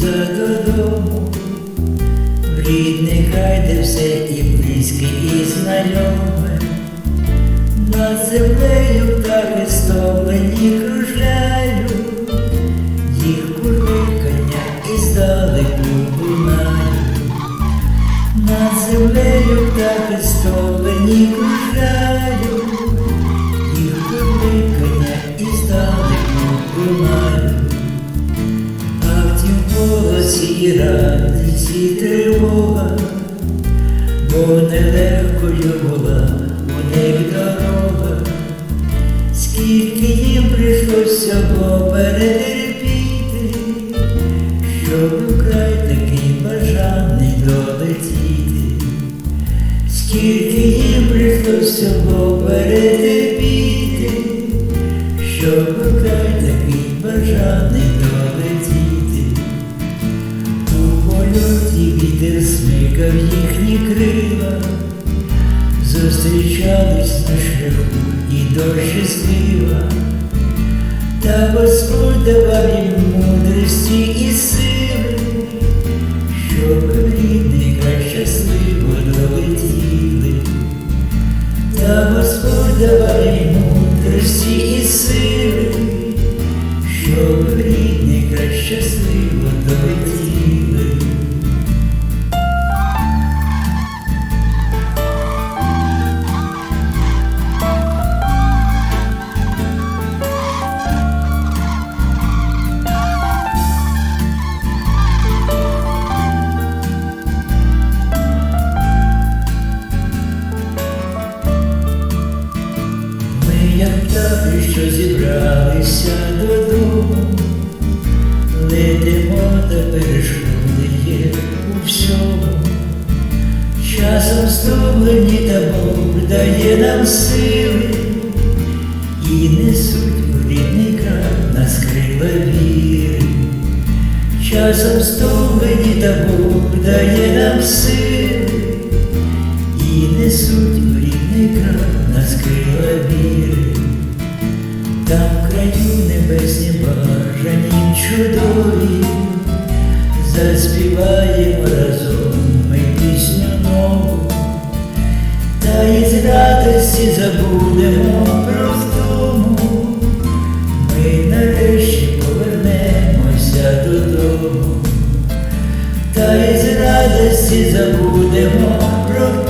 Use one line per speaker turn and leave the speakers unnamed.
повернуся додому, в рідний хай де все і близьке, і знайоме, над землею та стомлені кружляють, їх курикання і здалеку лунають, над землею та стомлені кружляють. І і тривога, бо нелегкою була у них дорога, скільки їм прийшлося було перетерпіти, щоб у край такий бажаний долетіти, скільки їм прийшлося було перетерпіти, щоб у край такий бажаний Польоті вітер смикав їхні крила, зустрічались на шляху і до щаслива, та Господь давав їм мудрості і сили, як що зібралися додому, летимо та перешкоди є у всьому. Часом стомлені та Бог дає нам сили і несуть в рідний край нас крила віри. Часом стомлені та Бог дає нам сили і несуть небесні бажані чудові, заспіваємо разом ми пісню нову, та із радості забудемо про втому. Ми нарешті повернемося додому, та із радості забудемо про